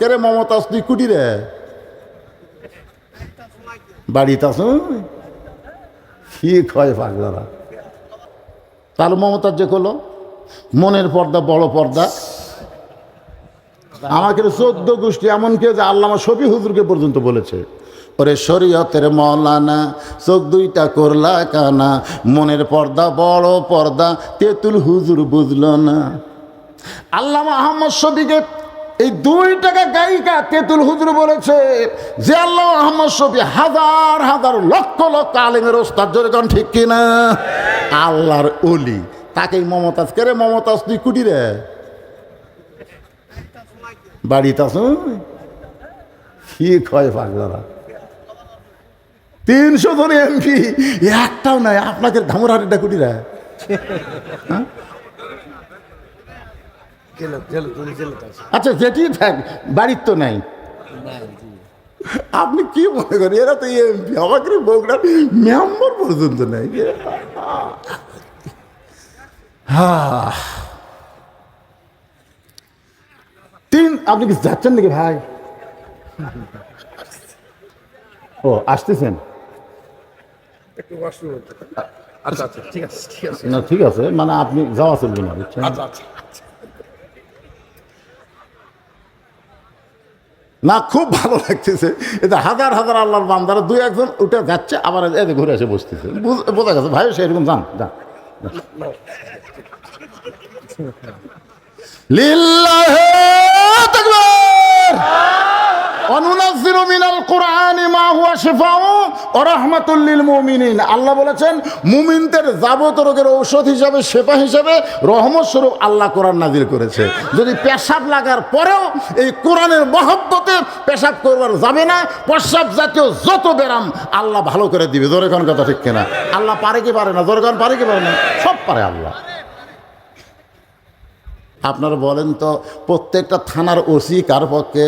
কে রে মমতাজ তুই কুটি রে। বাড়িতে আস কি খয় পাগলারা? তাহলে মমতাজ যে করল মনের পর্দা, বড় পর্দা। আমাকে চোদ্দ গোষ্ঠী এমন কেউ যে আল্লামা শফি হুজুরকে পর্যন্ত বলেছে, ওরে শরীয়তের মৌলানা, চোখ দুইটা করলা কানা, মনের পর্দা, বড় পর্দা, তেতুল হুজুর বুঝল না। আল্লামা আহমদ শফিকে এই দুই টাকা গায়িকা তেতুল হুজুর বলেছে যে আল্লাহ আহমদ শফি হাজার হাজার লক্ষ লক্ষ আলিমের ওস্তাদ, জোরে কোন ঠিক কিনা? আল্লাহর অলি তাকেই মমতাজ, কে রে মমতাজ, তুই কুটি রে? বাড়িতে আস কি ক্ষয় পাগলারা? তিনশো জন এমপি, একটাও নাই আপনাকে ধামরাহাটিটা কুটি রে? জেলে জেলে তুমি জেলে তো আছে আচ্ছা যেটি থাক বাড়ির তো নাই। আপনি কি মনে করেন এরা তো এমপি আমাকে বগুড়ার মেম্বার পর্যন্ত নাই। হ্যাঁ তিন আপনি কি যাচ্ছেন নাকি ভাই? ও আসতেছেন? আচ্ছা আচ্ছা ঠিক আছে ঠিক আছে। না ঠিক আছে মানে আপনি যাওয়া চলবে না বুঝছেন? আচ্ছা আচ্ছা। না, খুব ভালো লাগতেছে। এতে হাজার হাজার আল্লাহর বান্দারা দুই একজন উঠে যাচ্ছে, আবার এতে ঘুরে এসে বসতেছে। বোঝা গেছে, ভাই, সেরকম, যান যান। লিল্লাহে তাকবীর। মিনাল কোরআন মা হুয়া শিফাউ। ওয়া রাহমাতুল লিল মুমিনিন আল্লাহ বলেছেন, মুমিনদের যাবত রোগের ঔষধ হিসাবে শেফা হিসাবে রহমত স্বরূপ আল্লাহ কোরআন নাজির করেছে। যদি পেশাব লাগার পরেও এই কোরআনের মহব্বতে পেশাব করবার যাবে না প্রস্রাব জাতীয় যত ব্যারাম আল্লাহ ভালো করে দিবে। জোরে কোন কথা ঠিক কিনা? আল্লাহ পারে কি পারে না? জোরে কোন পারে কি পারে না? সব পারে আল্লাহ। আপনারা বলেন তো, প্রত্যেকটা থানার ওসি কার পক্ষে?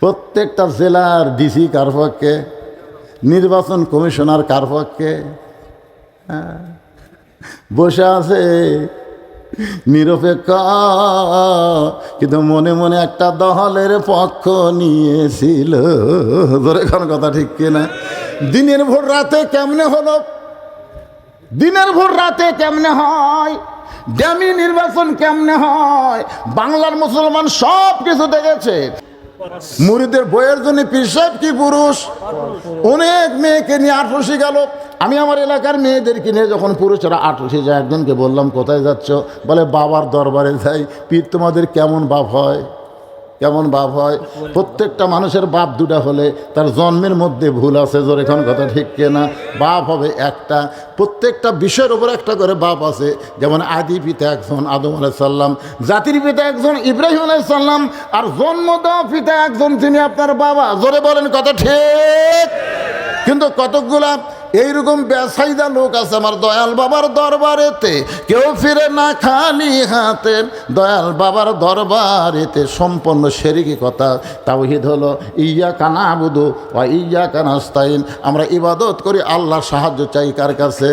প্রত্যেকটা জেলার ডিসি কার পক্ষে? নির্বাচন কমিশনার কার পক্ষে? হ্যাঁ। বসে আছে নিরপেক্ষ। কিন্তু মনে মনে একটা দহলের পক্ষ নিয়েছিল। ধরে কোন কথা ঠিক কিনা? দিনের ভোর রাতে কেমনে হলো? দিনের ভোর রাতে কেমনে হয়? ড্যামি নির্বাচন কেমনে হয়? বাংলার মুসলমান সব কিছু দেখেছে। মুড়িদের বইয়ের জন্য পিসাব কি পুরুষ? অনেক মেয়েকে নিয়ে আটরসি গেল। আমি আমার এলাকার মেয়েদেরকে নিয়ে যখন পুরুষেরা আটরসি যায়, একজনকে বললাম, কোথায় যাচ্ছ? বলে, বাবার দরবারে যাই। পীর, তোমাদের কেমন বাপ হয়? কেমন বাপ হয়? প্রত্যেকটা মানুষের বাপ দুটা হলে তার জন্মের মধ্যে ভুল আছে জোর এখন কথা ঠিক না বাপ হবে একটা। প্রত্যেকটা বিষয়ের উপর একটা করে বাপ আছে। যেমন আদি পিতা একজন, আদম আলাইসাল্লাম জাতির পিতা একজন, ইব্রাহিম আলাইসাল্লাম আর জন্ম দেওয়া পিতা একজন তিনি আপনার বাবা। জোরে বলেন কথা ঠিক? কিন্তু কতকগুলা এইরকম বেসাইদা লোক আছে আমার দয়াল বাবার দরবারেতে। কেউ ফিরে না খালি হাতে, দয়াল বাবার দরবারেতে সম্পন্ন সেরিকি কথা। তাওহিদ হলো ইয়া কানা আবুদু বা ইয়া কানাস্তাইন আমরা ইবাদত করি আল্লাহ সাহায্য চাই কার কাছে?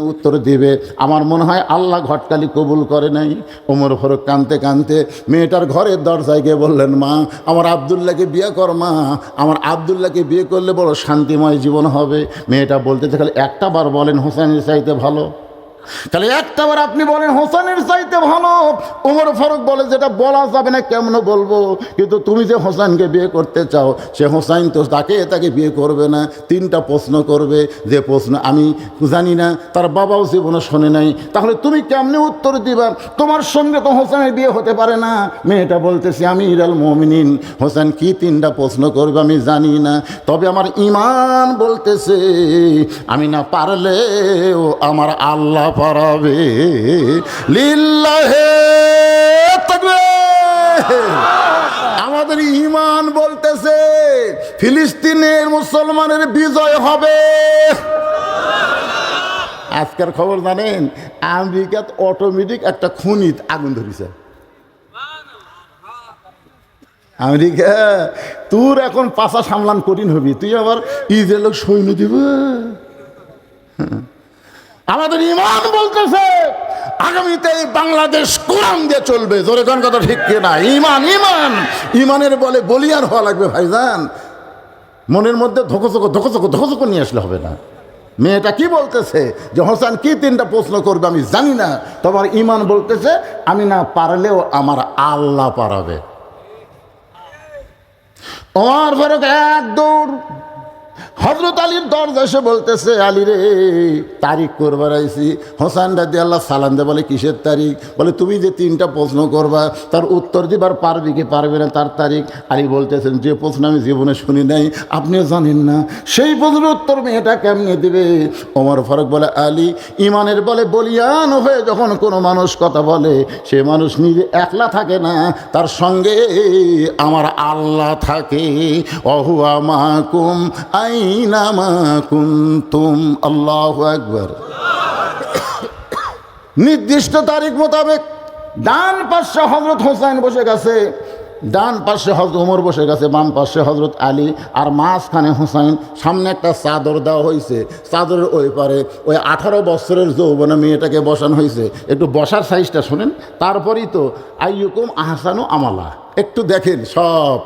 উত্তর দিবে। আমার মনে হয় আল্লাহ ঘটকালি কবুল করে নাই। ওমর ফরক কানতে কানতে মেয়েটার ঘরের দরজায় গিয়ে বললেন, মা, আমার আবদুল্লাহকে বিয়ে কর, মা। আমার আবদুল্লাহকে বিয়ে করলে বড় শান্তিময় জীবন হবে। মেয়েটা বলতে খালি একটা বার বলেন হোসেনের চাইতে ভালো। তাহলে একটা বার আপনি বলেন, হোসেনের চাইতে ভালো। ওমর ফারুক বলে, যেটা বলা যাবে না, কেমন বলব? কিন্তু তুমি যে হোসেনকে বিয়ে করতে চাও, সে হোসাইন তো তাকে তাকে বিয়ে করবে না, তিনটা প্রশ্ন করবে। যে প্রশ্ন আমি জানি না, তার বাবাও জীবনে শোনে নাই। তাহলে তুমি কেমনে উত্তর দিবা? তোমার সঙ্গে তো হোসেনের বিয়ে হতে পারে না। মেয়েটা বলতেছি, আমি ইরাল মমিনিন। হোসেন, কি তিনটা প্রশ্ন করবে আমি জানি না। তবে আমার ইমান বলতেছে, আমি না পারলেও আমার আল্লাহ পারাবে। লিল্লাহে। আমাদের ইমান বলতেছে, ফিলিস্তিনের মুসলমানের বিজয় হবে। আজকের খবর জানেন, আমেরিকাত অটোমেটিক একটা খুনিত আগুন ধরেছে। আমেরিকা, তোর এখন পাশা সামলান কঠিন হবি, তুই আবার ইসরায়েল সৈন্য দিব। আমাদের ইমান বলতেছে, আগামীতে এই বাংলাদেশ কোরআন দিয়ে চলবে। জোরে কোন কথা ঠিক কিনা ইমান ইমান। ইমানের বলে বলিয়ার হওয়া লাগবে ভাইজান। মনের মধ্যে ধকচকো ধকচকো ধকচকো নিয়ে আসলে হবে না। মেয়েটা কি বলতেছে যে, হোসেন, কি তিনটা প্রশ্ন করবে আমি জানি না। তোমার ইমান বলতেছে, আমি না পারলেও আমার আল্লাহ পারাবে। ওমর ফারুক এক দৌড় হজরত আলীর দরজা এসে বলতেছে, আলী রে, তারিখ করবার আইসি হোসেন রাজি আল্লাহ সালাম দে বলে, কিসের তারিখ? বলে, তুমি যে তিনটা প্রশ্ন করবা, তার উত্তর দিবার পারবি কি পারবে না, তার তারিখ? আলী বলতেছেন, যে প্রশ্ন আমি জীবনে শুনি নাই, আপনিও জানেন না। সেই প্রশ্নের উত্তর মেয়েটা কেমনে দিবে? ওমর ফারুক বলে, আলী, ইমানের বলে বলিয়ান হয়ে যখন কোনো মানুষ কথা বলে, সে মানুষ নিজে একলা থাকে না, তার সঙ্গে আমার আল্লাহ থাকে। অহুয়া মাকুম আইনা মাকুম তুম আল্লাহ একবার নির্দিষ্ট তারিখ মোতাবেক ডান পাশে হজরত হোসাইন বসে গেছে, ডান পাশে হজরত ওমর বসে গেছে, বাম পাশে হজরত আলী, আর মাঝখানে হোসাইন, সামনে একটা চাদর দেওয়া হয়েছে চাদরের ওই পারে ওই আঠারো বছরের যৌবনে মেয়েটাকে বসানো হয়েছে একটু বসার সাইজটা শোনেন, তারপরেই তো, আইয়ুকুম আহসানু আমালা। একটু দেখেন সব।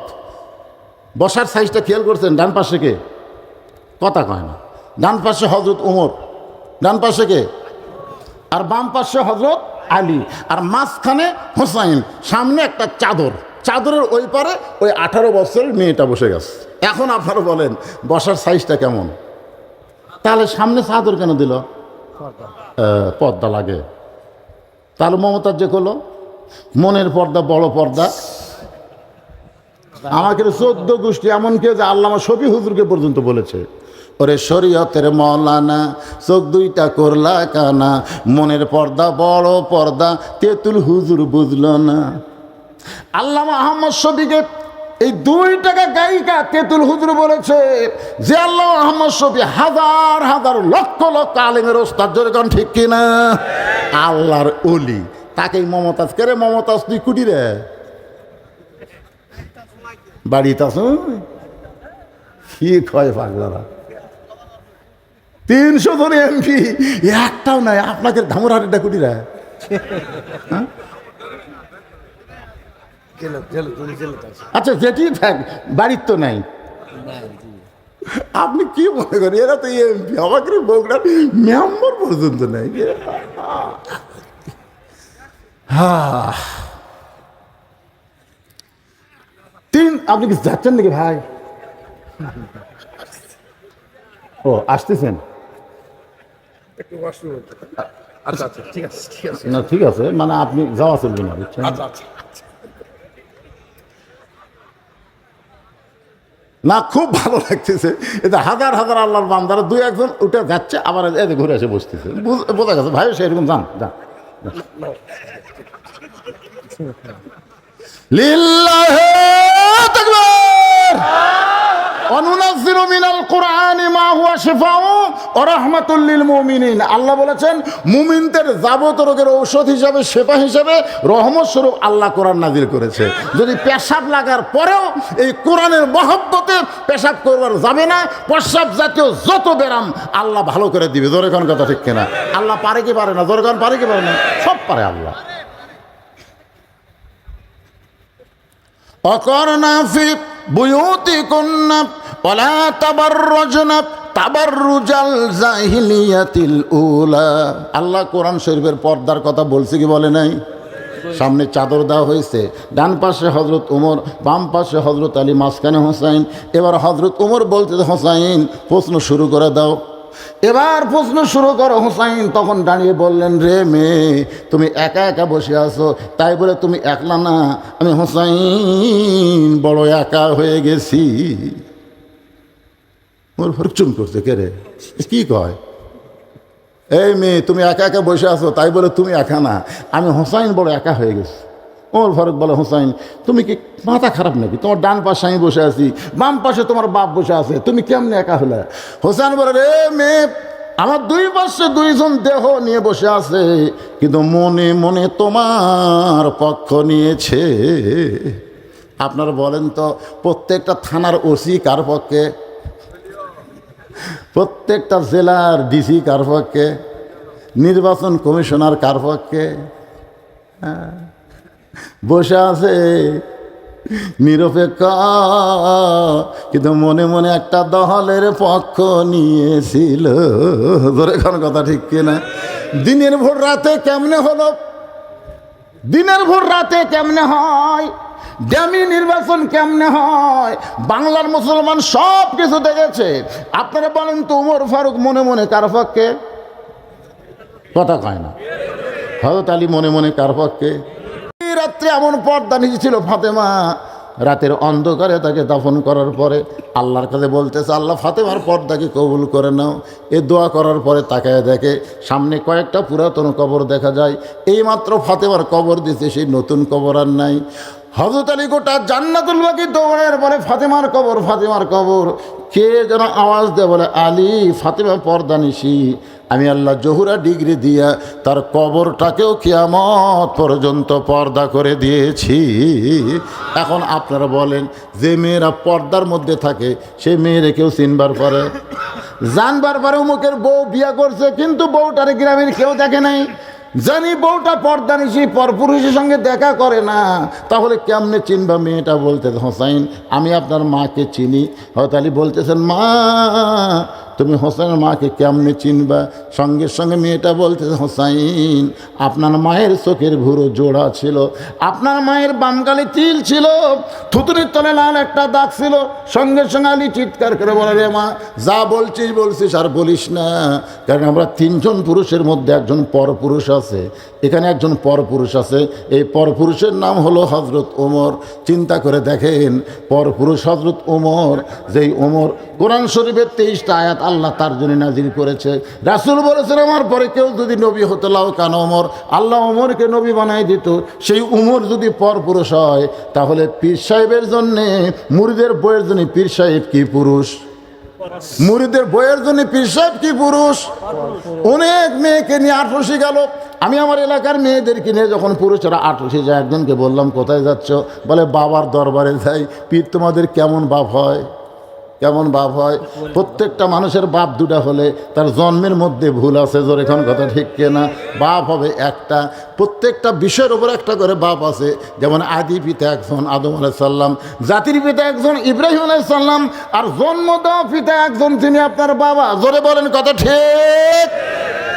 বসার সাইজটা খেয়াল করছেন ডান পাশে কে? কথা কয় না। ডান পাশে হজরত ওমর ডান পাশে কে? আর বাম পাশে হজরত আলী, আর মাঝখানে হোসাইন। সামনে একটা চাদর। চাদরের ওই পারে ওই আঠারো বছরের মেয়েটা বসে গেছে। এখন আপনারা বলেন, বসার সাইজটা কেমন? তাহলে সামনে চাদর কেন দিল? পর্দা লাগে। তাহলে মমতার যে হলো মনের পর্দা, বড় পর্দা। আমাকে চোদ্দ গোষ্ঠী এমন কেউ যে আল্লামা শফি হুজুরকে পর্যন্ত বলেছে। ওরে শরীয়তের মলানা, চোখ দুইটা করলা কানা, মনের পর্দা বড় পর্দা, তেতুল হুজুর বুঝল না। আল্লাহ আহমদ শফিকে এই দুই টাকা গায়িকা তেতুল হুজুর বলেছে যে আল্লাহ আহমদ শফি হাজার হাজার লক্ষ লক্ষ আলেমের ওস্তাদ, জোরে কারণ ঠিক কিনা? আল্লাহর অলি তাকেই মমতাজ, কে রে মমতাজ, তুই কুটি রে? বাড়িতে আছো? কি কয় পাগলারা? তিনশো ধরে এমপি একটাও নাই আপনাকে ধামরাহাটিটা কুটিরা জেলে জেলে তুমি জেলে আছে আচ্ছা যেটি থাক বাড়ির তো নাই। আপনি কি মনে করেন এরা তো এমপি আমাকে বগুড়ার মেম্বার পর্যন্ত নাই। হ্যাঁ তিন আপনি কি যাচ্ছেন নাকি ভাই? ও আসতেছেন। একটু ওয়াশরুম আচ্ছা আচ্ছা ঠিক আছে ঠিক আছে। না ঠিক আছে মানে আপনি যাওয়া চলবে না বুঝছেন? আচ্ছা আচ্ছা না খুব ভালো লাগতেছে। এটা হাজার হাজার আল্লাহর বান্দারা দুই একজন উঠে যাচ্ছে আবার এদের ঘুরে এসে বসতেছে। বুঝ- বোঝা গেছে ভাই সেরকম যান যান। লিল্লাহে অনুনাজ্জিলু মিনাল কুরআনি মা হুয়া শিফাউ ওয়া রাহমাতুল লিল মুমিনিন। আল্লাহ বলেছেন, মুমিনদের যাবত রোগের ঔষধ হিসাবে শেফা হিসাবে রহমত স্বরূপ আল্লাহ কোরআন নাজিল করেছে। যদি পেশাব লাগার পরেও এই কোরআনের মহব্বতে পেশাব করবার যাবে না প্রস্রাব জাতীয় যত ব্যারাম আল্লাহ ভালো করে দিবে। জোরে কোন কথা ঠিক কিনা? আল্লাহ পারে কি পারে না? জোরে কোন পারে কি পারে না? সব পারে আল্লাহ। অকর্ণা তাবাররুজাল জাহিলিয়াতিল উলা। আল্লাহ কোরআন শরীফের পর্দার কথা বলছে কি বলে নাই? সামনে চাদর দেওয়া হয়েছে। ডান পাশে হজরত উমর, বাম পাশে হজরত আলী, মাঝখানে হোসাইন। এবার হজরত উমর বলতে হোসাইন, প্রশ্ন শুরু করে দাও। এবার প্রশ্ন শুরু করো, হোসাইন, তখন দাঁড়িয়ে বললেন, রে মেয়ে, তুমি একা একা বসে আছো, তাই বলে তুমি একলা না। আমি হোসাইন বড় একা হয়ে গেছি। ওর ফরক করছে কে রে কি কয়? এই মেয়ে তুমি একা একা বসে আছো, তাই বলে, তুমি একা না। আমি হোসাইন বড় একা হয়ে গেছি। ওমর ফারুক বলে হোসাইন তুমি কি মাথা খারাপ নাকি? তোমার ডান পাশে আমি বসে আছি, বাম পাশে তোমার বাপ বসে আছে, তুমি কেমনে একা হলে? হোসাইন বলে রে মেয়ে আমার দুই পাশে দুইজন দেহ নিয়ে বসে আছে, কিন্তু মনে মনে তোমার পক্ষ নিয়েছে। আপনারা বলেন তো, প্রত্যেকটা থানার ওসি কার পক্ষে? প্রত্যেকটা জেলার ডিসি কার পক্ষে, নির্বাচন কমিশনার কার পক্ষে হ্যাঁ। বসে আছে নিরপেক্ষ, কিন্তু মনে মনে একটা দহলের পক্ষ নিয়েছিল। ধরে কোন কথা ঠিক কিনা? দিনের ভোর রাতে কেমনে হলো? দিনের ভোর রাতে কেমনে হয়? ড্যামি নির্বাচন কেমনে হয়? বাংলার মুসলমান সব কিছু দেখেছে। আপনারা বলেন তো উমর ফারুক মনে মনে কার পক্ষে? কথা কয় না। হজরত আলী মনে মনে কার পক্ষে? রাত্রে এমন পর্দা নিচে ছিল ফাতেমা। রাতের অন্ধকারে তাকে দাফন করার পরে আল্লাহর কাছে বলতেছে, আল্লাহ, ফাতেমার পর্দাকে কবুল করে নাও। এ দোয়া করার পরে তাকায় দেখে সামনে কয়েকটা পুরাতন কবর দেখা যায়। এইমাত্র ফাতেমার কবর দিতে সেই নতুন কবর আর নাই। হজরত আলী গোটা জান্নাতুল বাকি দৌড়ের পরে ফাতেমার কবর ফাতেমার কবর। কে যেন আওয়াজ দেয়, বলে, আলী, ফাতেমা পর্দা নিশি। আমি আল্লাহ জহুরা ডিগ্রি দিয়া তার কবরটাকেও কিয়ামত পর্যন্ত পর্দা করে দিয়েছি। এখন আপনারা বলেন, যে মেয়েরা পর্দার মধ্যে থাকে সেই মেয়েরে কেউ চিনবার পরে? জানবার পরে উমুকের বউ বিয়া করছে, কিন্তু বউটারে গ্রামের কেউ দেখে নাই। জানি বউটা পর্দা নিশি পরপুরুষের সঙ্গে দেখা করে না, তাহলে কেমনে চিনবা মেয়েটা বলতে? হোসাইন, আমি আপনার মাকে চিনি। হয়তো বলতেছেন, মা তুমি হোসেনের মাকে কেমনে চিনবা? সঙ্গে সঙ্গে মেয়েটা বলতেছে হোসাইন, আপনার মায়ের চোখের ভুরো জোড়া ছিল। আপনার মায়ের বামগালে তিল ছিল। থুতুনির তলে লাল একটা দাগ ছিল। সঙ্গে সঙ্গে আলী চিৎকার করে বলে, রে মা, যা বলছিস বলছিস আর বলিস না। কারণ আমরা তিনজন পুরুষের মধ্যে একজন পরপুরুষ আছে। এখানে একজন পরপুরুষ আছে। এই পরপুরুষের নাম হলো হজরত ওমর। চিন্তা করে দেখেন, পরপুরুষ হজরত ওমর, যেই ওমর কোরআন শরীফের তেইশটা আয়াত আল্লাহ তার জন্য নাজির করেছে। রাসুল বলেছেন, আমার পরে কেউ যদি নবী হতে লাও কান ওমর। আল্লাহ ওমরকে নবী বানাই দিত। সেই উমর যদি পরপুরুষ হয়, তাহলে পীর সাহেবের জন্যে মুরিদের বইয়ের জন্য পীর সাহেব কি পুরুষ? মুরিদের বইয়ের জন্য পীর সাহেব কি পুরুষ? অনেক মেয়েকে নিয়ে আটরসি গেল। আমি আমার এলাকার মেয়েদেরকে নিয়ে যখন পুরুষেরা আটরসি যায়, একজনকে বললাম, কোথায় যাচ্ছ? বলে, বাবার দরবারে যাই। পীর তোমাদের কেমন বাপ হয়? কেমন বাপ হয়? প্রত্যেকটা মানুষের বাপ দুটা হলে তার জন্মের মধ্যে ভুল আছে জোর এখন কথা ঠিক না বাপ হবে একটা। প্রত্যেকটা বিষয়ের উপর একটা করে বাপ আছে। যেমন আদি পিতা একজন, আদম আলাইসাল্লাম। জাতির পিতা একজন, ইব্রাহিম আলাইসাল্লাম। আর জন্ম দেওয়া পিতা একজন তিনি আপনার বাবা। জোরে বলেন কথা ঠিক?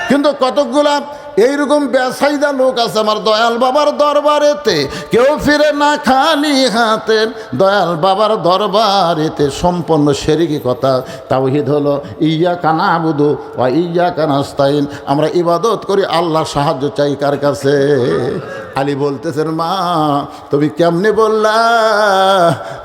কিন্তু কতকগুলা এইরকম বেসাইদা লোক আছে আমার দয়াল বাবার দরবারেতে। কেউ ফিরে না খালি হাতে, দয়াল বাবার দরবারেতে সম্পন্ন সেরিকি কথা। তাওহিদ হলো ইয়া কানা আবুদু বা ইয়া কানাস্তাইন আমরা ইবাদত করি আল্লাহ সাহায্য চাই কার কাছে? আলী বলতেছেন, মা, তুমি কেমনে বললা?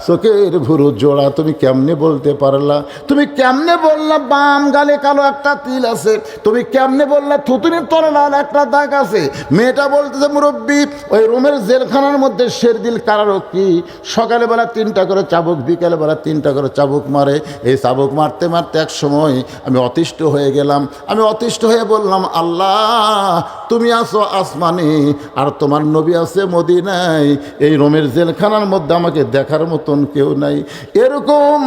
চোখের ভুরু জোড়া, তুমি কেমনে বলতে পারলা? তুমি কেমনে বললা, বাম গালে কালো একটা তিল আছে? তুমি কেমনে বললা, থুতুনির তলে লাল একটা দাগ আছে। মেয়েটা বলতেছে, মুরব্বী, ওই রুমের জেলখানার মধ্যে শেরদিল কারারক্ষী সকালে বেলা তিনটা করে চাবুক বিকেলে বেলা তিনটা করে চাবুক মারে। এই চাবুক মারতে মারতে এক সময় আমি অতিষ্ঠ হয়ে গেলাম। আমি অতিষ্ঠ হয়ে বললাম, আল্লাহ, তুমি আসো আসমানে, আর তোমার নবী আছে মদিনায়। এই রোমের জেলখানার মধ্যে আমাকে দেখার মতন কেউ নাই। এরকম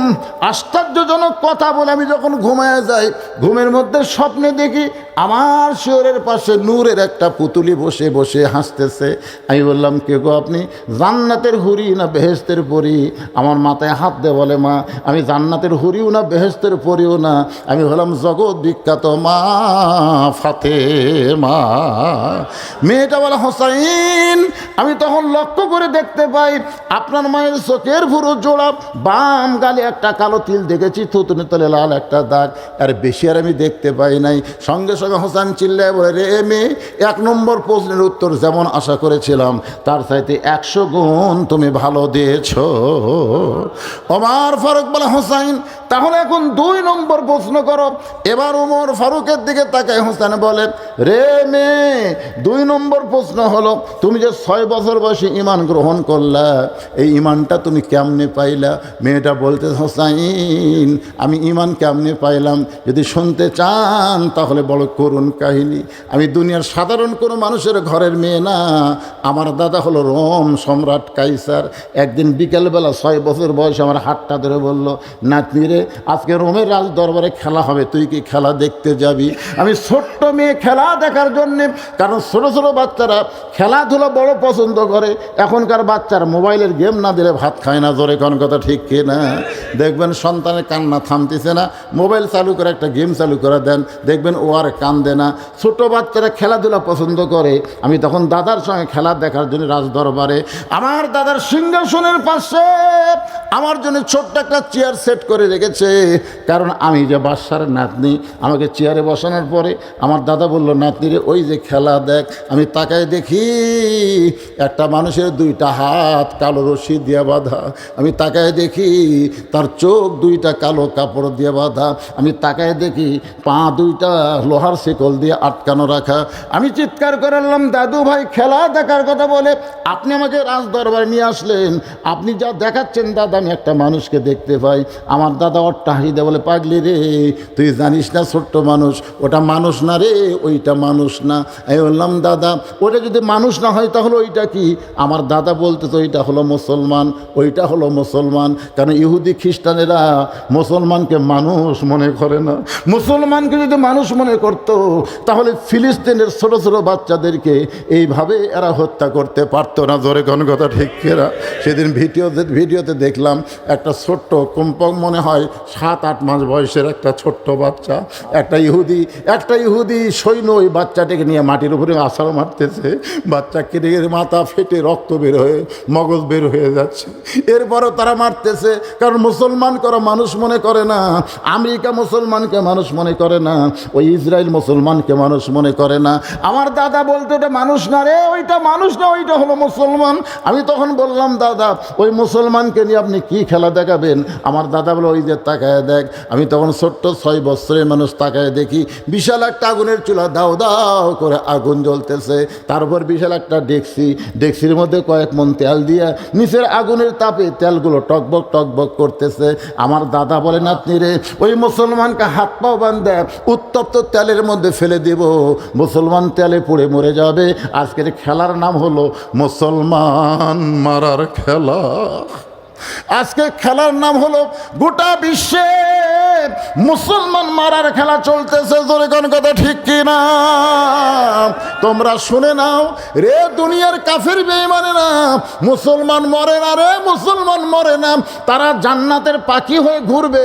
আশ্চর্যজনক কথা বলে আমি যখন ঘুমায় যাই, ঘুমের মধ্যে স্বপ্নে দেখি আমার শিওরের পাশে নূরের একটা পুতুলি বসে বসে হাসতেছে। আমি বললাম, কে গো আপনি? জান্নাতের হুরি না বেহেস্তের পরি? আমার মাথায় হাত দে বলে, মা, আমি জান্নাতের হুরিও না বেহেস্তের পরিও না। আমি হলাম জগৎ বিখ্যাত মা ফাতে মা মেয়েটা বলে, হোসাইন, আমি তখন লক্ষ্য করে দেখতে পাই, আপনার মায়ের চোখের ভুরু জোড়া বাম গালে একটা কালো তিল দেখেছি থুতুনি তলে লাল একটা দাগ। আর বেশি আর আমি দেখতে পাই নাই। সঙ্গে সঙ্গে হোসাইন চিল্লায় বলে, রে মেয়ে এক নম্বর প্রশ্নের উত্তর যেমন আশা করেছিলাম, তার চাইতে একশো গুণ তুমি ভালো দিয়েছ। ওমার ফারুক বলে, হোসাইন তাহলে এখন দুই নম্বর প্রশ্ন করো। এবার উমর ফারুকের দিকে তাকায় হোসেন বলে, রে মেয়ে, দুই নম্বর প্রশ্ন হলো, তুমি যে ছয় বছর বয়সে ইমান গ্রহণ করলা, এই ইমানটা তুমি কেমনে পাইলা? মেয়েটা বলতে, হোসাইন, আমি ইমান কেমনে পাইলাম? যদি শুনতে চান, তাহলে বড় করুণ কাহিনী। আমি দুনিয়ার সাধারণ কোনো মানুষের ঘরের মেয়ে না। আমার দাদা হলো রোম সম্রাট কাইসার। একদিন বিকেলবেলা ছয় বছর বয়সে আমার হাতটা ধরে বলল, নাতনি রে আজকে রোমের রাজ দরবারে খেলা হবে। তুই কি খেলা দেখতে যাবি? আমি ছোট্ট মেয়ে খেলা দেখার জন্যে, কারণ ছোটো ছোটো বাচ্চারা খেলাধুলা বড় পছন্দ করে। এখনকার বাচ্চার মোবাইলের গেম না দিলে ভাত খায় না। জোরে কোন কথা ঠিক কি না? দেখবেন সন্তানের কান্না থামতেছে না। মোবাইল চালু করে একটা গেম চালু করে দেন। দেখবেন ও আর কান্দে না। ছোট বাচ্চারা খেলাধুলা পছন্দ করে। আমি তখন দাদার সঙ্গে খেলা দেখার জন্য রাজ দরবারে আমার দাদার সিংহাসনের পাশে আমার জন্য ছোট্ট একটা চেয়ার সেট করে রেখেছে কারণ আমি যে বাসার নাতনি, আমাকে চেয়ারে বসানোর পরে আমার দাদা বলল, নাতনি রে, ওই যে খেলা দেখ, আমি তাকায় দেখি একটা মানুষের দুইটা হাত কালো রশি দিয়ে বাঁধা। আমি তাকায় দেখি তার চোখ দুইটা কালো কাপড় দিয়ে বাঁধা। আমি তাকায় দেখি পা দুইটা লোহার শিকল দিয়ে আটকানো রাখা। আমি চিৎকার করলাম দাদু ভাই, খেলা দেখার কথা বলে আপনি আমাকে রাজ দরবারে নিয়ে আসলেন। আপনি যা দেখাচ্ছেন, দাদা, আমি একটা মানুষকে দেখতে পাই। আমার দাদা ওরটা হাসি দেয় বলে, পাগলি রে, তুই জানিস না ছোট্ট মানুষ, ওটা মানুষ না রে, ওইটা মানুষ না। আমি বললাম, দাদা, ওটা যদি মানুষ না হয় তাহলে ওইটা কি? আমার দাদা বলতে তো ওইটা হলো মুসলমান, ওইটা হলো মুসলমান। কারণ ইহুদি খ্রিস্টানেরা মুসলমানকে মানুষ মনে করে না? মুসলমানকে যদি মানুষ মনে করতো, তাহলে ফিলিস্তিনের ছোট ছোট বাচ্চাদেরকে এইভাবে এরা হত্যা করতে পারতো না। জোরে কোন কথা ঠিক কেরা সেদিন ভিডিওতে ভিডিওতে দেখলাম, একটা ছোট্ট কম্পক মনে হয় সাত, আট মাস বয়সের একটা ছোট্ট বাচ্চা, একটা ইহুদি একটা ইহুদি সৈন্য ওই বাচ্চাটাকে নিয়ে মাটির উপরে আছাড় মারতেছে। বাচ্চা কেটে মাথা ফেটে রক্ত বের হয়ে, মগজ বের হয়ে যাচ্ছে। এরপরও তারা মারতেছে, কারণ মুসলমান করা মানুষ মনে করে না, আমেরিকা মুসলমানকে মানুষ মনে করে না, ওই ইসরায়েল মুসলমানকে মানুষ মনে করে না। আমার দাদা বলতো ওটা মানুষ না রে, ওইটা মানুষ না, ওইটা হলো মুসলমান। আমি তখন বললাম, দাদা, ওই মুসলমানকে নিয়ে আপনি কি খেলা দেখাবেন? আমার দাদা বলে, ওই যে তাকায় দেখ, আমি তখন ছোট্ট ছয় বছরের মানুষ তাকায় দেখি, বিশাল একটা আগুনের চুলা, দাও দাও করে আগুন জ্বলতেছে। তারপর বিশাল একটা ডেকসি, ডেকসির মধ্যে কয়েক মন তেল দিয়ে নিচের আগুনের তাপে তেলগুলো টকবক টকবক করতেছে। আমার দাদা বলেন, আপনি রে, ওই মুসলমানকে হাত পাও বান্ধে, উত্তপ্ত তেলের মধ্যে ফেলে দিব। মুসলমান তেলে পুড়ে মরে যাবে। আজকের খেলার নাম হলো মুসলমান মারার খেলা। আজকে খেলার নাম হলো গোটা বিশ্বে মুসলমান মারার খেলা চলতেছে, জোরে কোন কথা ঠিক কি না তোমরা শুনে নাও, রে দুনিয়ার কাফের বেইমানে না মুসলমান মরে না রে, মুসলমান মরে না, তারা জান্নাতের পাখি হয়ে ঘুরবে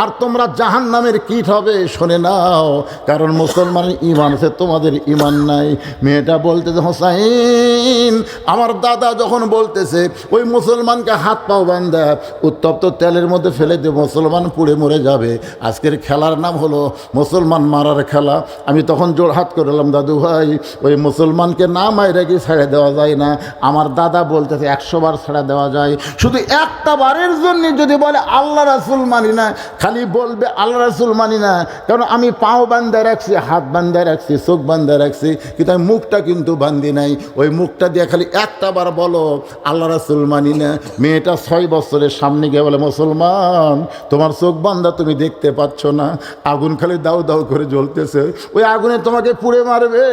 আর তোমরা জাহান নামের কীট হবে, শুনে নাও, কারণ মুসলমানের ইমান আছে, তোমাদের ইমান নাই। মেয়েটা বলতেছে, হোসাইন, আমার দাদা যখন বলতেছে, ওই মুসলমানকে হাত পাও বান্ধা উত্তপ্ত তেলের মধ্যে ফেলে দিয়ে মুসলমান পুড়ে মরে যাবে। আজকের খেলার নাম হলো মুসলমান মারার খেলা। আমি তখন জোর হাত করলাম দাদু ভাই, ওই মুসলমানকে না মায়েরা কি ছেড়ে দেওয়া যায় না? আমার দাদা বলতেছে, একশো বার ছেড়ে দেওয়া যায়। শুধু একটা বারের জন্য যদি বলে, আল্লাহ রাসুল মানি না। খালি বলবে, আল্লাহ রাসুল মানি না। কারণ আমি পাও বান্ধা রাখছি, হাত বান্ধা রাখছি, চোখ বান্ধা রাখছি, কিন্তু আমি মুখটা কিন্তু বান্ধি নাই। ওই মুখটা দিয়ে খালি একটা বার বলো, আল্লাহ রাসুল মানি না। মেয়েটা ছয় বছরের সামনে গিয়ে বলে, মুসলমান, তোমার চোখ বান্ধা তুমি দেখতে পাচ্ছ না। আগুন খালি দাউ দাউ করে জ্বলতেছে। ওই আগুনে তোমাকে পুড়ে মারবে।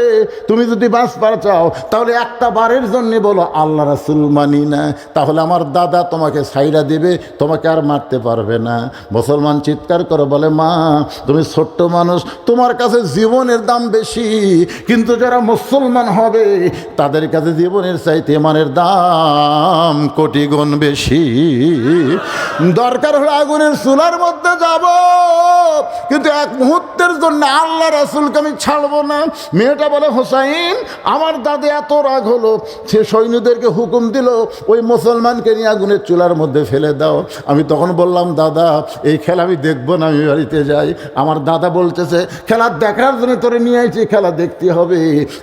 তুমি যদি বাঁচবার চাও, তাহলে একটা বারের জন্য বলো, আল্লাহ রাসুল মানি না। তাহলে আমার দাদা তোমাকে সাইরা দিবে, তোমাকে আর মারতে পারবে না। মুসলমান চিৎকার করে বলে, মা, তুমি ছোট্ট মানুষ, তোমার কাছে জীবনের দাম বেশি। কিন্তু যারা মুসলমান হবে, তাদের কাছে জীবনের চাইতে মানের দাম কোটি গুণ বেশি। দরকার হলে আগুনের চুলার মধ্যে যাব। কিন্তু এক মুহূর্তের জন্য আল্লাহ রাসুলকে আমি ছাড়বো না। মেয়েটা বলে, হোসাইন, আমার দাদা এত রাগ হলো। সে সৈন্যদেরকে হুকুম দিল, ওই মুসলমানকে নিয়ে আগুনের চুলার মধ্যে ফেলে দাও। আমি তখন বললাম, দাদা, এই খেলা আমি দেখব না, আমি বাড়িতে যাই। আমার দাদা বলতেছে, খেলা দেখার জন্য তোরে নিয়ে আইছি, খেলা দেখতে হবে।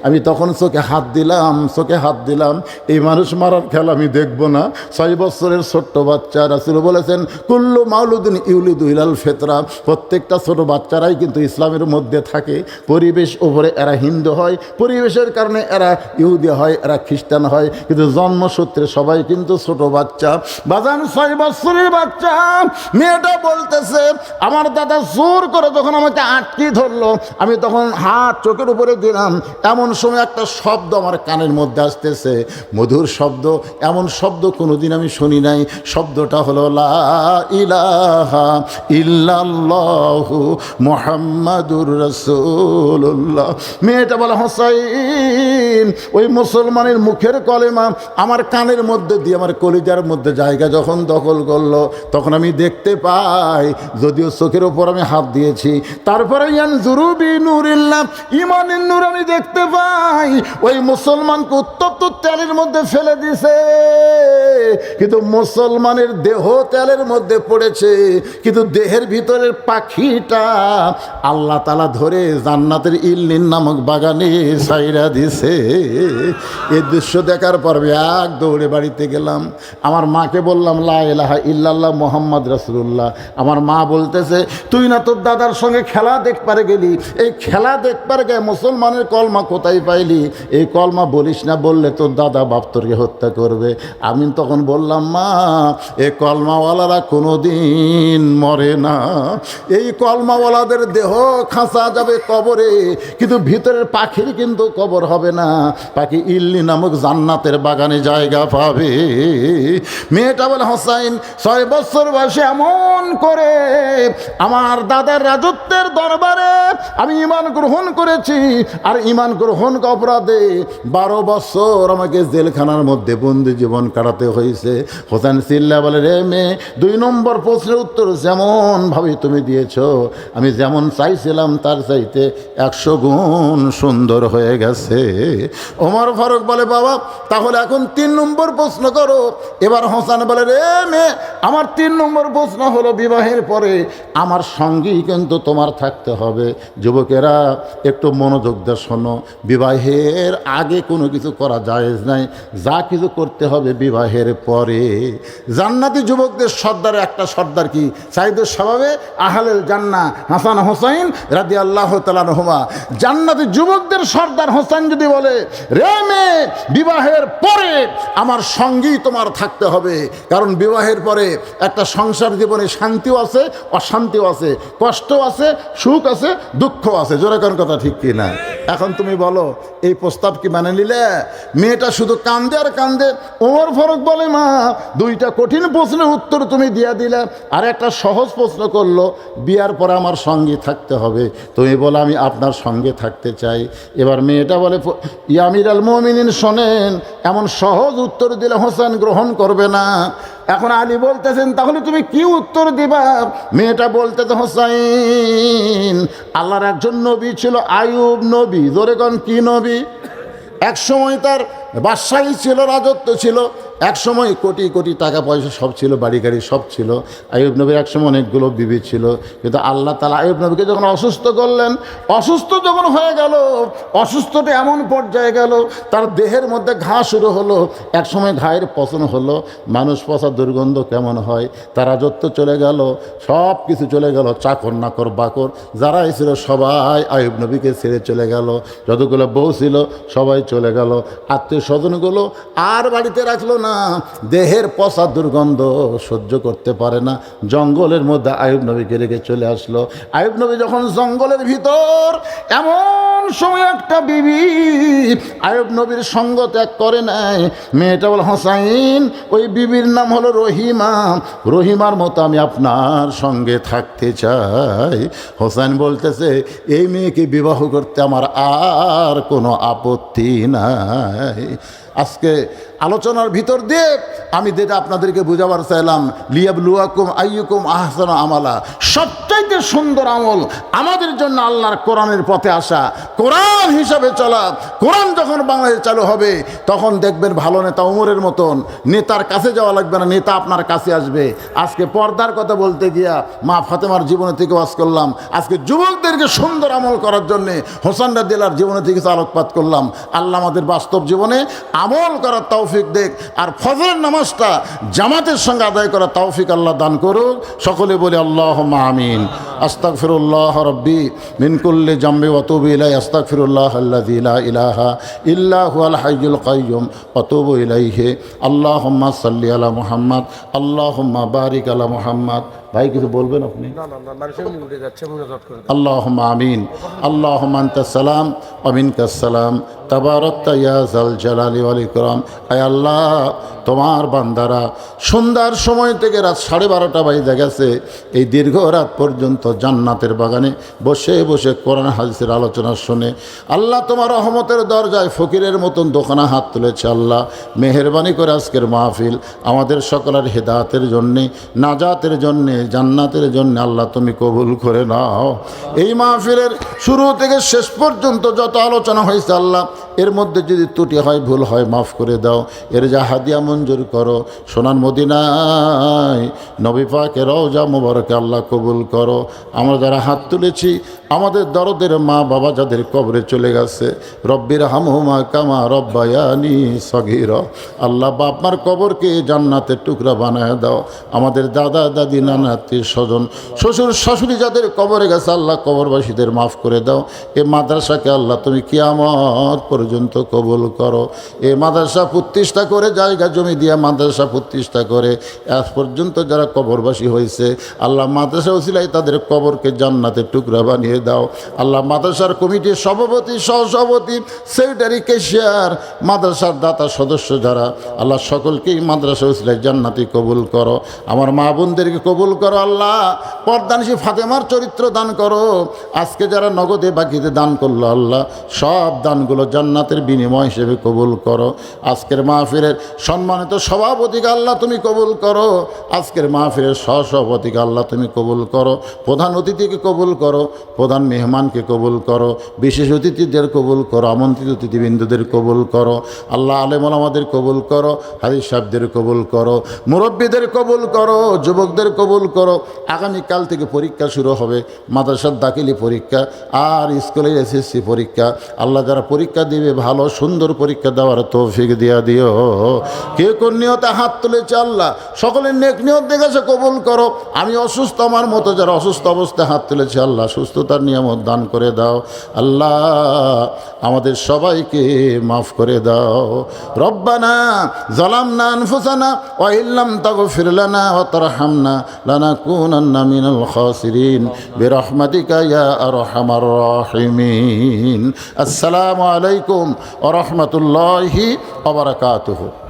আমি তখন চোখে হাত দিলাম, চোখে হাত দিলাম। এই মানুষ মারার খেলা আমি দেখব না। ছয় বছরের ছোট্ট বাচ্চা রাসুল বলেছেন, কুল্লু মাউলুদ্দিন ইউলিদ ইলাল ফেতরা। প্রত্যেকটা ছোট বাচ্চারাই কিন্তু ইসলামের মধ্যে থাকে। পরিবেশ উপরে এরা হিন্দু হয়, পরিবেশের কারণে এরা ইহুদি হয়, এরা খ্রিস্টান হয়। কিন্তু জন্মসূত্রে সবাই কিন্তু ছোট বাচ্চা। বাজান ছয় বছরের বাচ্চা, মেয়েটা বলতেছে, আমার দাদা জোর করে যখন আমাকে আটকে ধরলো, আমি তখন হাত চোখের উপরে দিলাম। এমন সময় একটা শব্দ আমার কানের মধ্যে আসতেছে। মধুর শব্দ, এমন শব্দ কোনোদিন আমি শুনি নাই। শব্দটা হলো, লা ইলাহা ইল্লাল্লাহু মুহাম্মাদুর রাসূলুল্লাহ। মেয়েটা বলে, হোসাইন, ওই মুসলমানের মুখের কলেমা আমার কানের মধ্যে দিয়ে, আমার কলিজার মধ্যে জায়গা যখন দখল করল, তখন আমি দেখতে পাই, যদিও চোখের ওপর আমি হাত দিয়েছি, তারপরে ইয়ান জুরুবি নূরিল্লাহ ইমানের নূর আমি দেখতে পাই, ওই মুসলমানকে উত্তপ্ত তেলের মধ্যে ফেলে দিছে। কিন্তু মুসলমানের দেহ তেলের মধ্যে পড়েছে, কিন্তু দেহের ভিতরের পাখিটা আল্লাহ তালা ধরে জান্নাতের ইল্লিন নামক বাগানে সাইরা দিছে। এই দৃশ্য দেখার পর এক দৌড়ে বাড়িতে গেলাম। আমার মাকে বললাম, লা ইলাহা ইল্লাল্লাহ মোহাম্মদ রাসুল্লাহ আমার মা বলতেছে, তুই না তোর দাদার সঙ্গে খেলা দেখপারে গেলি? এই খেলা দেখপারে গে মুসলমানের কলমা কোথায় পাইলি? এই কলমা বলিস না, বললে তোর দাদা বাপ তোরকে হত্যা করবে। আমি তখন বললাম, মা এই কলমাওয়ালারা কোনো দিন মরে না। এই কলমাওয়ালাদের দেহ খাঁচা যাবে কবরে, কিন্তু ভিতরের পাখির কিন্তু কবর হবে না। পাখি ইল্লি নামক জান্নাতের বাগানে জায়গা পাবে। মেয়েটা বলে, হোসাইন, ছয় বছর বয়সে এমন করে আমার দাদার রাজত্বের দরবারে আমি ইমান গ্রহণ করেছি, আর ইমান গ্রহণ অপরাধে বারো বছর আমাকে জেলখানার মধ্যে বন্দি জীবন কাটাতে হয়েছে। হোসেন সিল্লা বলে, রে মেয়ে, দুই নম্বর প্রশ্নের উত্তর যেমনভাবে তুমি দিয়েছ, আমি যেমন চাইছিলাম, তার চাইতে একশো গুণ সুন্দর হয়ে গেছে। ওমর ফারুক বলে, বাবা, তাহলে এখন তিন নম্বর প্রশ্ন করো। এবার হোসেন বলে, রে মেয়ে, আমার তিন নম্বর প্রশ্ন হলো বিবাহের পরে আমার সঙ্গেই কিন্তু তোমার থাকতে হবে। যুবকেরা, একটু মনোযোগ দিয়ে শোনো, বিবাহের আগে কোনো কিছু করা যায় নাই। যা কিছু করতে হবে বিবাহের পরে। জান্নাতি যুবকদের সর্দার একটা সর্দার কি? সাইদের স্বভাবে আহলেল জান্না হাসান হোসাইন রাদি আল্লাহ তালানহমা জান্নাতি যুবকদের সর্দার হোসাইন যদি বলে, রে মেয়ে, বিবাহের পরে আমার সঙ্গেই তোমার থাকতে হবে। কারণ বিবাহের পরে একটা সংসার জীবনে শান্তিও আছে, অশান্তিও আছে কষ্ট আছে, সুখ আছে দুঃখ আছে। জোরে কোন কথা ঠিক কি না? এখন তুমি বলো, এই প্রস্তাব কি মানে নিলে? মেয়েটা শুধু কান্দে আর কান্দে, ওমর ফরক বলে মা দুইটা কঠিন প্রশ্নের উত্তর তুমি দিয়া দিলে, আর একটা সহজ প্রশ্ন করল, বিয়ার পর আমার সঙ্গে থাকতে হবে। তুমি বলো, আমি আপনার সঙ্গে থাকতে চাই। এবার মেয়েটা বলে ইয়ামির আল মমিনিন, শোনেন, এমন সহজ উত্তর দিলে হোসেন গ্রহণ করবে না। এখন আলী বলতেছেন, তাহলে তুমি কি উত্তর দিবা? মেয়েটা বলতে তো হোসাইন আল্লাহর একজন নবী ছিল আয়ুব নবী। জোরে কি নবী? এক সময় তার বাদশাহী ছিল, রাজত্ব ছিল। এক সময় কোটি কোটি টাকা পয়সা সব ছিল, বাড়ি গাড়ি সব ছিল। আয়ুব নবীর এক সময় অনেকগুলো বিবি ছিল। কিন্তু আল্লাহ তালা আয়ুব নবীকে যখন অসুস্থ করলেন, অসুস্থ যখন হয়ে গেল, অসুস্থটা এমন পর্যায়ে গেল, তার দেহের মধ্যে ঘা শুরু হলো। এক সময় ঘায়ের পচন হলো। মানুষ পচা দুর্গন্ধ কেমন হয়? তার রাজত্ব চলে গেল, সব কিছু চলে গেল। চাকর, নাকর, বাকর যারা ছিল সবাই আয়ুব নবীকে ছেড়ে চলে গেল। যতগুলো বউ ছিল, সবাই চলে গেল। আত্মীয় স্বজনগুলো আর বাড়িতে রাখল না। দেহের পচা দুর্গন্ধ সহ্য করতে পারে না। জঙ্গলের মধ্যে আয়ুব নবীকে রেখে চলে আসলো। আয়ুব নবী যখন জঙ্গলের ভিতর, এমন সময় একটা বিবি আয়ুব নবীর সঙ্গ ত্যাগ করে নাই মেয়েটা বল, হোসাইন, ওই বিবির নাম হলো রহিমা। রহিমার মতো আমি আপনার সঙ্গে থাকতে চাই। হোসাইন বলতেছে, এই মেয়েকে বিবাহ করতে আমার আর কোনো আপত্তি নাই। আজকে আলোচনার ভিতর দিয়ে আমি যেটা আপনাদেরকে বুঝাবার চাইলাম লিয়াব লুয়াকুম আইয়ুকুম আহসান আমালা। সবচাইতে সুন্দর আমল আমাদের জন্য আল্লাহর কোরআনের পথে আসা। কোরআন হিসাবে চলা, কোরআন যখন বাংলাদেশে চালু হবে, তখন দেখবেন ভালো নেতা উমরের মতন, নেতার কাছে যাওয়া লাগবে না, নেতা আপনার কাছে আসবে। আজকে পর্দার কথা বলতে গিয়া মা ফাতেমার জীবনে থেকে ওয়াজ করলাম। আজকে যুবকদেরকে সুন্দর আমল করার জন্যে হোসান রাদিল্লার জীবনে থেকে আলোকপাত করলাম। আল্লাহ আমাদের বাস্তব জীবনে আমল করার তাও তৌফিক দেখ। আর ফজরের নামাজটা জামাতের সঙ্গে আদায় করা তৌফিক আল্লাহ দান করুক। সকলে বলি আল্লাহ আমিন। আস্তাক ফিরুল্লাহ রব্বি মিনকুল্লি জাম্বি অতুব ইলাই আস্তাক ফিরুল্লাহ আল্লাহ ইলাহা ইল্লাহু আল হাইজুল কাইম অতুব ইলাই হে আল্লাহ সাল্লি আলা মুহাম্মদ। আল্লাহ বারিক আলা মুহাম্মদ। ভাই কিছু বলবেন আপনি? আল্লাহ আমিন। আল্লাহ সালাম। অমিন কাসালাম তাবারত ইয়া জাল জালালি আল ইকরাম। আল্লাহ তোমার বান্দারা, সন্ধ্যার সময় থেকে রাত সাড়ে বারোটা বাজে গেছে। এই দীর্ঘ রাত পর্যন্ত জান্নাতের বাগানে বসে বসে কোরআন হাদিসের আলোচনা শুনে আল্লাহ তোমার রহমতের দরজায় ফকিরের মতন দোকানা হাত তুলেছে আল্লাহ। মেহরবানি করে আজকের মাহফিল আমাদের সকলের হেদাতের জন্যে, নাজাতের জন্যে, জান্নাতের জন্য আল্লাহ তুমি কবুল করে নাও। এই মাহফিলের শুরু থেকে শেষ পর্যন্ত যত আলোচনা হয়েছে আল্লাহ, এর মধ্যে যদি ত্রুটি হয়, ভুল হয়, মাফ করে দাও। এর যা হাদিয়া মঞ্জুর করো। সোনার মদিনায় নবী পাকে রওজা মুবারকে আল্লাহ কবুল করো। আমরা যারা হাত তুলেছি, আমাদের দরদের মা বাবা যাদের কবরে চলে গেছে, রব্বির হামহুমা কামা রব্বায়ানি সগির। আল্লাহ বাপমার কবরকে জান্নাতের টুকরা বানায় দাও। আমাদের দাদা, দাদি, নানা, আত্মীয় স্বজন, শ্বশুর, শাশুড়ি যাদের কবরে গেছে, আল্লাহ কবরবাসীদের মাফ করে দাও। এ মাদ্রাসাকে আল্লাহ তুমি কিয়ামত পর্যন্ত কবুল করো। এ মাদ্রাসা প্রতিষ্ঠা করে জায়গা জমি দিয়া মাদ্রাসা প্রতিষ্ঠা করে, আজ পর্যন্ত যারা কবরবাসী হয়েছে, আল্লাহ মাদ্রাসা উসিলাই তাদের কবরকে জান্নাতের টুকরা বানিয়ে দাও। আল্লাহ মাদ্রাসার কমিটির সভাপতি, সহসভাপতি, সেক্রেটারি কেশিয়ার মাদ্রাসার দাতা সদস্য যারা, আল্লাহ সকলকেই মাদ্রাসা উসিলাই জান্নাতি কবুল করো। আমার মা বোনদেরকে কবুল করো, আল্লাহ। পর্দানিসী ফাতেমার চরিত্র দান করো। আজকে যারা নগদে বাকিতে দান করল, আল্লাহ, সব দানগুলো জান্নাতের বিনিময় হিসেবে কবুল করো। আজকের মাহফিলের সম্মানিত সভাপতিকে আল্লাহ তুমি কবুল করো আজকের মাহফিলের সহসভাপতিকে আল্লাহ তুমি কবুল করো প্রধান অতিথিকে কবুল করো প্রধান মেহমানকে কবুল করো বিশেষ অতিথিদের কবুল করো আমন্ত্রিত অতিথিবৃন্দুদের কবুল করো আল্লাহ আলেমল আমাদের কবুল করো হাদিস সাহেবদের কবুল করো মুরব্বীদের কবুল করো যুবকদের কবুল করো আগামীকাল থেকে পরীক্ষা শুরু হবে মাদ্রাসার দাখিলি পরীক্ষা আর স্কুলের এসএসসি পরীক্ষা আল্লাহ যারা পরীক্ষা দিবে ভালো সুন্দর পরীক্ষা দেওয়ার তৌফিক দিয়া দিও কে কোন নিয়তে হাত তুলেছে আল্লাহ? সকলের নেক নিয়ত দেখেছে, কবুল করো। আমি অসুস্থ, আমার মতো যারা অসুস্থ অবস্থায় হাত তুলেছে, আল্লাহ সুস্থতার নিয়ামত দান করে দাও। আল্লাহ আমাদের সবাইকে মাফ করে দাও। রব্বানা জালামনা আনফুসানা ওয়া ইল্লাম তাগফির লানা ওয়া তারহামনা লানাকুনান্না মিনাল খাসিরিন। বিরহমাতিকা ইয়া আরহামার রাহিমিন। আসসালামু আলাইকুম ওয়া রাহমাতুল্লাহি ওয়া বারাকাতুহু।